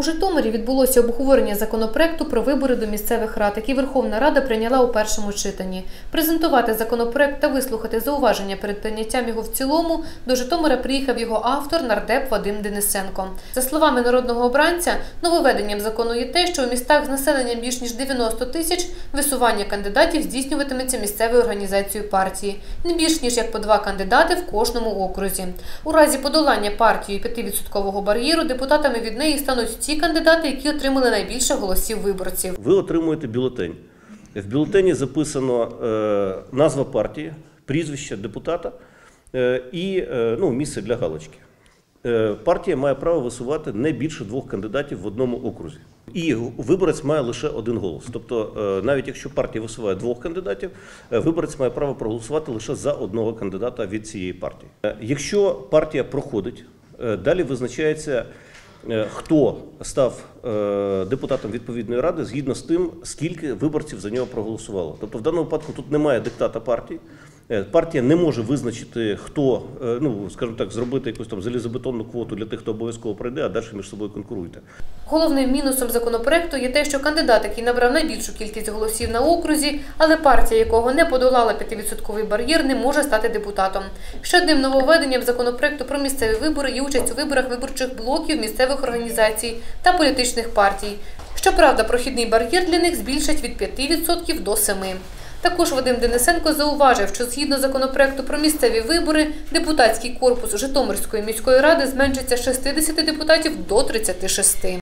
У Житомирі відбулося обговорення законопроекту про вибори до місцевих рад, який Верховна Рада прийняла у першому читанні. Презентувати законопроект та вислухати зауваження перед прийняттям його в цілому до Житомира приїхав його автор нардеп Вадим Денисенко. За словами народного обранця, нововведенням закону є те, що у містах з населенням більш ніж 90 тисяч висування кандидатів здійснюватиметься місцевою організацією партії, не більш ніж як по два кандидати в кожному окрузі. У разі подолання партією 5% бар'єру депутатами від неї стануть ті кандидати, які отримали найбільше голосів виборців. Ви отримуєте бюлетень. В бюлетені записано е, назва партії, прізвище депутата е, і е, ну, місце для галочки. Партія має право висувати не більше двох кандидатів в одному окрузі. І виборець має лише один голос. Тобто, навіть якщо партія висуває двох кандидатів, виборець має право проголосувати лише за одного кандидата від цієї партії. Якщо партія проходить, далі визначається. Е, Хто став е, депутатом відповідної ради згідно з тим, скільки виборців за нього проголосувало? Тобто, в даному випадку тут немає диктата партії. Е, Партія не може визначити, хто, е, ну скажімо так, зробити якусь там залізобетонну квоту для тих, хто обов'язково прийде, а далі між собою конкуруйте. Головним мінусом законопроекту є те, що кандидат, який набрав найбільшу кількість голосів на окрузі, але партія якого не подолала 5% бар'єр, не може стати депутатом. Ще одним нововведенням законопроекту про місцеві вибори є участь у виборах виборчих блоків місцевих організацій та політичних партій. Щоправда, прохідний бар'єр для них збільшать від 5% до 7%. Також Вадим Денисенко зауважив, що згідно законопроекту про місцеві вибори, депутатський корпус Житомирської міської ради зменшиться з 60 депутатів до 36.